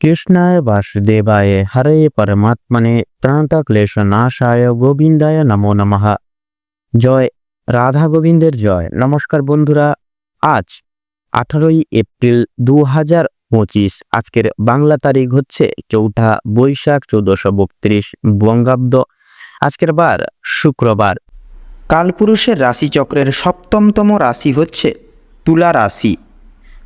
কৃষ্ণায় বাসুদেবায় হরে পরমাত্মনে প্রান্তক্লেশ নাশায় গোবিন্দায় নমো নমঃ। জয়, রাধা গোবিন্দের জয়। নমস্কার বন্ধুরা, আজ আঠারোই এপ্রিল দু হাজার পঁচিশ, আজকের বাংলা তারিখ হচ্ছে চৌঠা বৈশাখ চৌদ্দশো বত্রিশ, বঙ্গাব্দ। আজকের বার শুক্রবার। কালপুরুষের রাশিচক্রের সপ্তমতম রাশি হচ্ছে তুলা রাশি।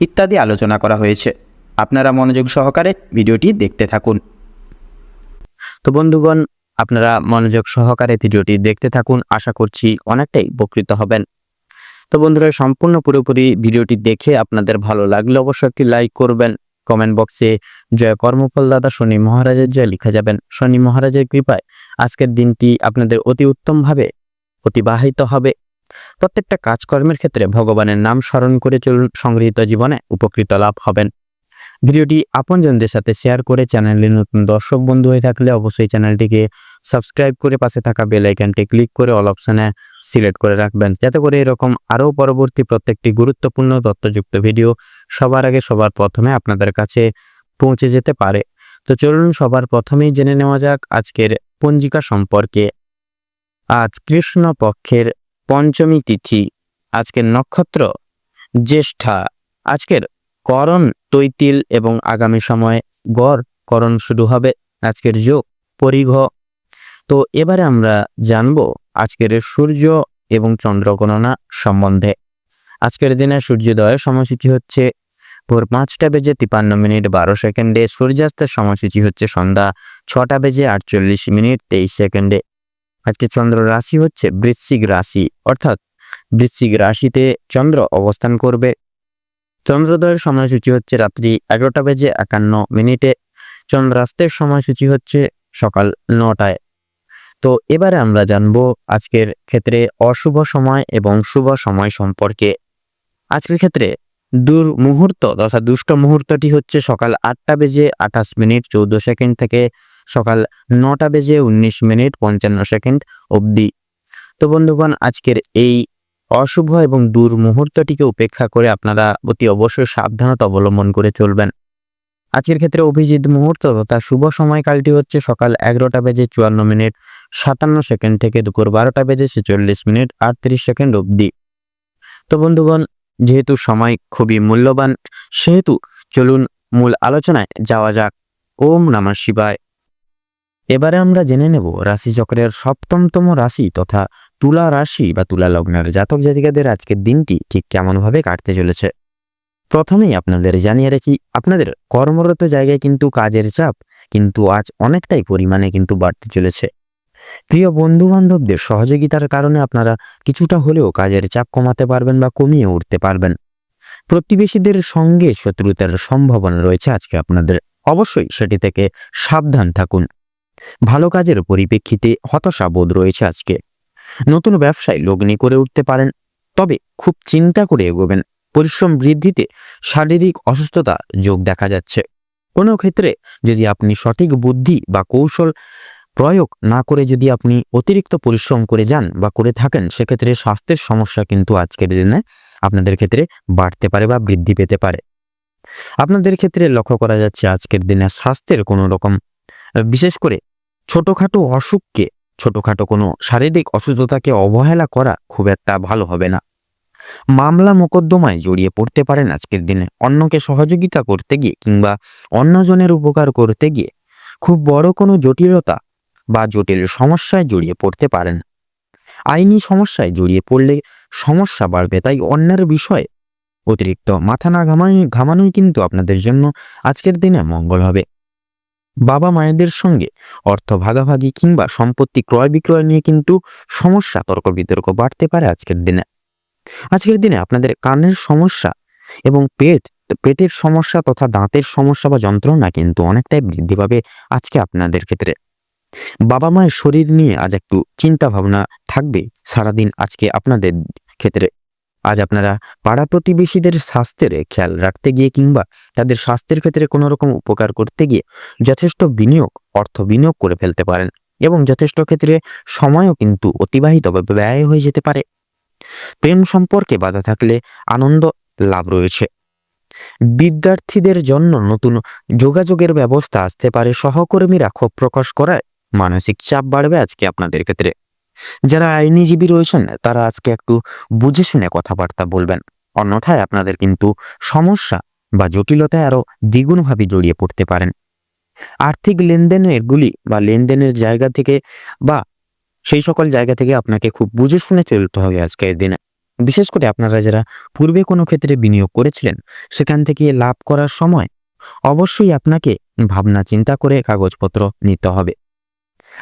ইত্যাদি আলোচনা করা হয়েছে। আপনারা মনোযোগ সহকারে ভিডিওটি দেখতে থাকুন। তো বন্ধুগণ, আপনারা মনোযোগ সহকারে ভিডিওটি দেখতে থাকুন। আশা করছি অনেকটাই উপকৃত হবেন। তো বন্ধুরা, সম্পূর্ণ পুরোপুরি ভিডিওটি দেখে আপনাদের ভালো লাগলে অবশ্যই একটি লাইক করবেন। কমেন্ট বক্সে জয় কর্মফল দাদা শনি মহারাজের জয় লিখে যাবেন। শনি মহারাজের কৃপায় আজকের দিনটি আপনাদের অতি উত্তমভাবে অতিবাহিত হবে। প্রত্যেকটা কাজকর্মের ক্ষেত্রে ভগবানের নাম স্মরণ করে চলুন সংগৃহীত জীবনে উপকৃত লাভ হবেন। ভিডিওটি আপনজনদের সাথে শেয়ার করে চ্যানেলে নতুন দর্শক বন্ধু হয়ে থাকলে অবশ্যই চ্যানেলটিকে সাবস্ক্রাইব করে পাশে থাকা বেল আইকনটি ক্লিক করে অল অপশনে সিলেক্ট করে রাখবেন। যাতে করে এরকম আরও পরবর্তী প্রত্যেকটি গুরুত্বপূর্ণ তথ্যযুক্ত ভিডিও সবার আগে সবার প্রথমে আপনাদের কাছে পৌঁছে যেতে পারে। তো চলুন সবার প্রথমেই জেনে নেওয়া যাক আজকের পঞ্জিকা সম্পর্কে। আজ কৃষ্ণ পক্ষের পঞ্চমী তিথি, আজকের নক্ষত্র, জ্যেষ্ঠা, আজকের করণ তৈতিল এবং আগামী সময়ে গড়, করণ শুরু হবে, আজকের যোগ পরিঘ। তো এবারে আমরা জানব আজকের সূর্য এবং চন্দ্র গণনা সম্বন্ধে। আজকের দিনে সূর্যোদয়ের সময়সূচি হচ্ছে ভোর পাঁচটা বেজে তিপান্ন মিনিট বারো সেকেন্ডে, সূর্যাস্তের সময়সূচি হচ্ছে সন্ধ্যা ছটা বেজে আটচল্লিশ মিনিট তেইশ সেকেন্ডে। আজকে চন্দ্র রাশি হচ্ছে বৃশ্চিক রাশি, অর্থাৎ বৃশ্চিক রাশিতে চন্দ্র অবস্থান করবে। চন্দ্রোদয়ের সময়সূচি হচ্ছে রাত্রি এগারোটা বেজে একান্ন মিনিটে। চন্দ্রাস্তের সময়সূচি হচ্ছে সকাল নটায়। তো এবারে আমরা জানব আজকের ক্ষেত্রে অশুভ সময় এবং শুভ সময় সম্পর্কে। আজকের ক্ষেত্রে দূর মুহূর্ত তথা দুষ্ট মুহূর্তটি হচ্ছে সকাল আটটা বেজে আঠাশ মিনিট চৌদ্দ সেকেন্ড থেকে সকাল নটা বেজে উনিশ মিনিট পঞ্চান্ন সেকেন্ড অবধি। তো বন্ধুগণ, আজকের এই অশুভ এবং দূর মুহূর্তটিকে উপেক্ষা করে আপনারা অতি অবশ্যই সাবধানতা অবলম্বন করে চলবেন। আজকের ক্ষেত্রে অভিজিৎ মুহূর্ত তথা শুভ সময়কালটি হচ্ছে সকাল এগারোটা বেজে চুয়ান্ন মিনিট সাতান্ন সেকেন্ড থেকে দুপুর বারোটা বেজে ছেচল্লিশ মিনিট আটত্রিশ সেকেন্ড অবধি। তো বন্ধুগণ যেহেতু সময় খুবই মূল্যবান, সেহেতু চলুন মূল আলোচনায় যাওয়া যাক। ওম নমঃ শিবায়। এবারে আমরা জেনে নেব রাশি চক্রের সপ্তমতম রাশি তথা তুলা রাশি বা তুলা লগ্নের জাতক জাতিকাদের আজকের দিনটি ঠিক কেমনভাবে কাটতে চলেছে। প্রথমেই আপনাদের জানিয়ে রাখি, আপনাদের কর্মরত জায়গায় কিন্তু কাজের চাপ কিন্তু আজ অনেকটাই পরিমাণে কিন্তু বাড়তে চলেছে। প্রিয় বন্ধু বান্ধবদের সহযোগিতার কারণে আপনারা কিছুটা হলেও কাজের চাপ কমাতে পারবেন বা কমিয়ে উঠতে পারবেন। প্রতিবেশীদের সঙ্গে শত্রুতার সম্ভাবনা রয়েছে আজকে আপনাদের। অবশ্যই সেটি থেকে সাবধান থাকুন। ভালো কাজের পরিপ্রেক্ষিতে হতাশা বোধ রয়েছে আজকে। নতুন ব্যবসায় লগ্নি করে উঠতে পারেন, তবে খুব চিন্তা করে এগোবেন। পরিশ্রম বৃদ্ধিতে শারীরিক অসুস্থতা যোগ দেখা যাচ্ছে। কোনো ক্ষেত্রে যদি আপনি সঠিক বুদ্ধি বা কৌশল প্রয়োগ না করে যদি আপনি অতিরিক্ত পরিশ্রম করে যান বা করে থাকেন, সেক্ষেত্রে স্বাস্থ্যের সমস্যা কিন্তু আজকের দিনে আপনাদের ক্ষেত্রে বাড়তে পারে বা বৃদ্ধি পেতে পারে। আপনাদের ক্ষেত্রে লক্ষ্য করা যাচ্ছে আজকের দিনে স্বাস্থ্যের কোনো রকম বিশেষ করে ছোটোখাটো অসুখকে, ছোটোখাটো কোনো শারীরিক অসুস্থতাকে অবহেলা করা খুব একটা ভালো হবে না। মামলা মোকদ্দমায় জড়িয়ে পড়তে পারেন আজকের দিনে। অন্যকে সহযোগিতা করতে গিয়ে কিংবা অন্যজনের উপকার করতে গিয়ে খুব বড় কোনো জটিলতা বা জটিল সমস্যায় জড়িয়ে পড়তে পারেন। আইনি সমস্যায় জড়িয়ে পড়লে সমস্যা বাড়বে, তাই অন্যের বিষয়ে অতিরিক্ত মাথা না ঘামানো ঘামানোই কিন্তু আপনাদের জন্য আজকের দিনে মঙ্গল হবে। বাবা মায়েদের সঙ্গে অর্থ ভাগাভাগি কিংবা সম্পত্তি ক্রয় বিক্রয় নিয়ে কিন্তু সমস্যা তর্ক বিতর্ক বাড়তে পারে আজকের দিনে। আজকের দিনে আপনাদের কানের সমস্যা এবং পেট, পেটের সমস্যা তথা দাঁতের সমস্যা বা যন্ত্রণা কিন্তু অনেকটাই বৃদ্ধি পাবে আজকে আপনাদের ক্ষেত্রে। বাবা মায়ের শরীর নিয়ে আজ একটু চিন্তা ভাবনা থাকবে সারাদিন আজকে আপনাদের ক্ষেত্রে। আজ আপনারা পাড়া প্রতিবেশীদের স্বাস্থ্যের খেয়াল রাখতে গিয়ে কিংবা তাদের স্বাস্থ্যের ক্ষেত্রে কোনো রকম উপকার করতে গিয়ে যথেষ্ট বিনিয়োগ, অর্থ বিনিয়োগ করে ফেলতে পারেন এবং যথেষ্ট ক্ষেত্রে সময়ও কিন্তু অতিবাহিত বা ব্যয় হয়ে যেতে পারে। প্রেম সম্পর্কে বাধা থাকলে আনন্দ লাভ রয়েছে। বিদ্যার্থীদের জন্য নতুন যোগাযোগের ব্যবস্থা আসতে পারে, সহকর্মীরা ক্ষোভ প্রকাশ করায় মানসিক চাপ বাড়বে আজকে আপনাদের ক্ষেত্রে। যারা আইনজীবী রয়েছেন, তারা আজকে একটু বুঝে শুনে কথাবার্তা বলবেন। অন্যথায় আপনাদের কিন্তু সমস্যা বা জটিলতায় আরও দ্বিগুণভাবে জড়িয়ে পড়তে পারেন। আর্থিক লেনদেনের গুলি বা লেনদেনের জায়গা থেকে বা সেই সকল জায়গা থেকে আপনাকে খুব বুঝে শুনে চলতে হবে আজকের দিনে। বিশেষ করে আপনারা যারা পূর্বে কোনো ক্ষেত্রে বিনিয়োগ করেছিলেন, সেখান থেকে লাভ করার সময় অবশ্যই আপনাকে ভাবনা চিন্তা করে কাগজপত্র নিতে হবে।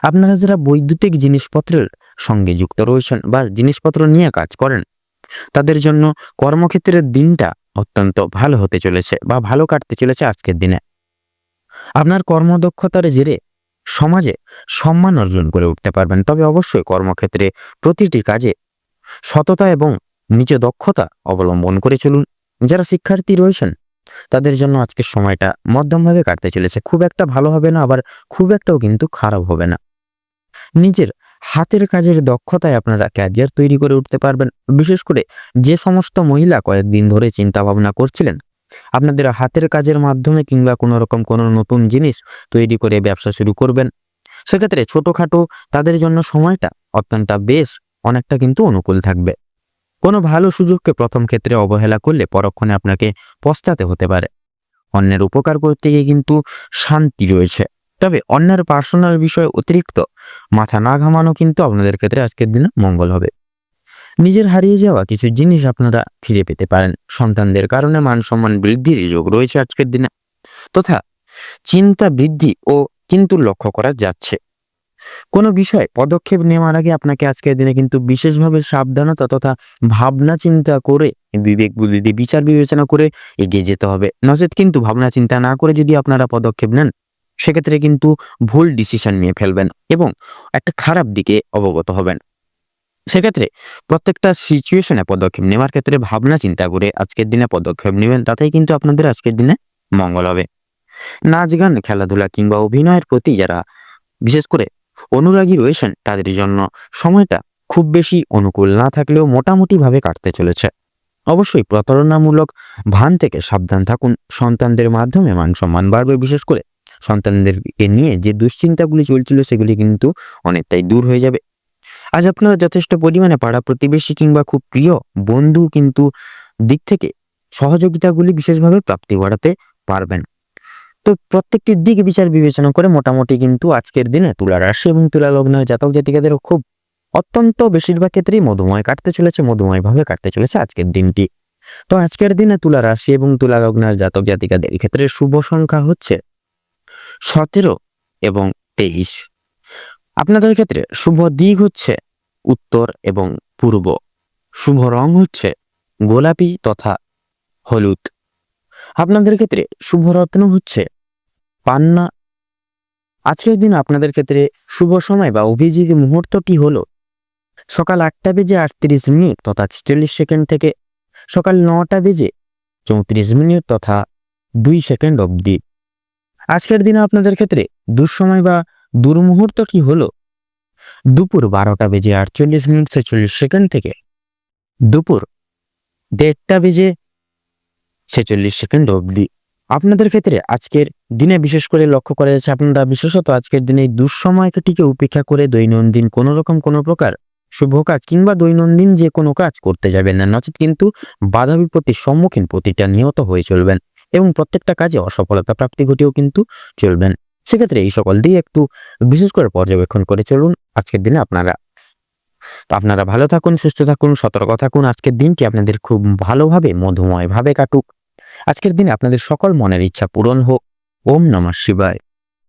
আপনারা যারা বৈদ্যুতিক জিনিসপত্রের সঙ্গে যুক্ত রয়েছেন বা জিনিসপত্র নিয়ে কাজ করেন, তাদের জন্য কর্মক্ষেত্রের দিনটা অত্যন্ত ভালো হতে চলেছে বা ভালো কাটতে চলেছে আজকের দিনে। আপনার কর্মদক্ষতার জেরে সমাজে সম্মান অর্জন করে উঠতে পারবেন। তবে অবশ্যই কর্মক্ষেত্রে প্রতিটি কাজে সততা এবং নিচে দক্ষতা অবলম্বন করে চলুন। যারা শিক্ষার্থী রয়েছেন তাদের জন্য আজকের সময়টা মধ্যমভাবে কাটতে চলেছে। খুব একটা ভালো হবে না, আবার খুব একটাও কিন্তু খারাপ হবে না। নিজের হাতের কাজের দক্ষতায় আপনারা ক্যারিয়ার তৈরি করে উঠতে পারবেন। বিশেষ করে যে সমস্ত মহিলা কয়েকদিন ধরে চিন্তা ভাবনা করছিলেন, আপনাদের হাতের কাজের মাধ্যমে কিংবা কোনো রকম কোনো নতুন জিনিস তৈরি করে ব্যবসা শুরু করবেন। সেক্ষেত্রে ছোটোখাটো তাদের জন্য সময়টা অত্যন্ত বেশ, অনেকটা কিন্তু অনুকূল থাকবে। কোনো ভালো সুযোগকে প্রথম ক্ষেত্রে অবহেলা করলে পরক্ষণে আপনাকে পস্তাতে হতে পারে। অন্যের উপকার করতে গিয়ে কিন্তু শান্তি রয়েছে। তবে অন্যের পার্সোনাল বিষয়ে অতিরিক্ত। মাথা না ঘামানো কিন্তু আপনাদের ক্ষেত্রে আজকের দিনে মঙ্গল হবে। নিজের হারিয়ে যাওয়া কিছু জিনিস আপনারা ফিরে পেতে পারেন। সন্তানদের কারণে মান সম্মান বৃদ্ধির যোগ রয়েছে আজকের দিনে। তথা চিন্তা বৃদ্ধি ও কিন্তু লক্ষ্য করা যাচ্ছে। কোনো বিষয়ে পদক্ষেপ নেওয়ার আগে আপনাকে আজকের দিনে কিন্তু বিশেষভাবে সাবধানতা তথা ভাবনা চিন্তা করে বিবেক বুদ্ধি বিচার বিবেচনা করে এগিয়ে যেতে হবে। নচেত কিন্তু ভাবনা চিন্তা না করে যদি আপনারা পদক্ষেপ নেন, সেক্ষেত্রে কিন্তু ভুল ডিসিশন নিয়ে ফেলবেন এবং একটা খারাপ দিকে অবগত হবেন। সেক্ষেত্রে প্রত্যেকটা সিচুয়েশনে পদক্ষেপ নেওয়ার ক্ষেত্রে ভাবনা চিন্তা করে আজকের দিনে পদক্ষেপ নেবেন, তাতেই কিন্তু আপনাদের আজকের দিনে মঙ্গল হবে। নাচ গান, খেলাধুলা কিংবা অভিনয়ের প্রতি যারা, বিশেষ করে অনুরাগী রয়েছেন তাদের জন্য। সময়টা খুব বেশি অনুকূল না থাকলেও মোটামুটিভাবে কাটতে চলেছে। অবশ্যই প্রতারণামূলক ভান থেকে সাবধান থাকুন। সন্তানদের মাধ্যমে মান সম্মান বাড়বে। বিশেষ করে সন্তানদেরকে নিয়ে যে দুশ্চিন্তাগুলি চলছিল, সেগুলি কিন্তু অনেকটাই দূর হয়ে যাবে। আজ আপনারা যথেষ্ট পরিমাণে পাড়া প্রতিবেশী কিংবা খুব প্রিয় বন্ধু কিন্তু দিক থেকে সহযোগিতাগুলি বিশেষভাবে প্রাপ্তি ঘটাতে পারবেন। তো প্রত্যেকটি দিক বিচার বিবেচনা করে মোটামুটি কিন্তু আজকের দিনে তুলা রাশি এবং তুলা লগ্নের জাতক জাতিকাদের খুব অত্যন্ত বেশিরভাগ ক্ষেত্রেই মধুময় কাটতে চলেছে মধুময় ভাবে কাটতে চলেছে আজকের দিনটি। তো আজকের দিনে তুলা রাশি এবং তুলা লগ্নের জাতক জাতিকাদের ক্ষেত্রে শুভ সংখ্যা হচ্ছে সতেরো এবং তেইশ। আপনাদের ক্ষেত্রে শুভ দিক হচ্ছে উত্তর এবং পূর্ব। শুভ রং হচ্ছে গোলাপি তথা হলুদ। আপনাদের ক্ষেত্রে শুভ রত্ন হচ্ছে পান্না আজকের দিন আপনাদের ক্ষেত্রে শুভ সময় বা অভিজিৎ মুহূর্তটি হলো সকাল আটটা বেজে আটত্রিশ মিনিট তথা ছেচল্লিশ সেকেন্ড থেকে সকাল নটা বেজে চৌত্রিশ মিনিট তথা দুই সেকেন্ড অবধি। আজকের দিনে আপনাদের ক্ষেত্রে দুঃসময় বা দুর্মুহূর্ত কি হলো দুপুর বারোটা বেজে আটচল্লিশ মিনিট ছেচল্লিশ সেকেন্ড থেকে দুপুর দেড়টা বেজে ছেচল্লিশ সেকেন্ড অবধি। আপনাদের ক্ষেত্রে আজকের দিনে বিশেষ করে লক্ষ্য করা যাচ্ছে আপনারা বিশেষত আজকের দিনে এই দুঃসময়টিকে উপেক্ষা করে দৈনন্দিন কোনো রকম কোনো প্রকার শুভ কাজ কিংবা দৈনন্দিন যে কোনো কাজ করতে যাবেন না। নচেত কিন্তু বাধা বিপত্তির সম্মুখীন প্রতিটা নিহত হয়ে চলবেন এবং প্রত্যেকটা কাজে অসফলতা প্রাপ্তি ঘটিয়েও কিন্তু চলবেন। সেক্ষেত্রে এই সকল দিয়ে একটু বিশেষ করে পর্যবেক্ষণ করে চলুন আজকের দিনে আপনারা। আপনারা ভালো থাকুন, সুস্থ থাকুন, সতর্ক থাকুন। আজকের দিনটি আপনাদের খুব ভালোভাবে, মধুময়ভাবে কাটুক। আজকের দিনে আপনাদের সকল মনের ইচ্ছা পূরণ হোক। ওম নমঃ শিবায়।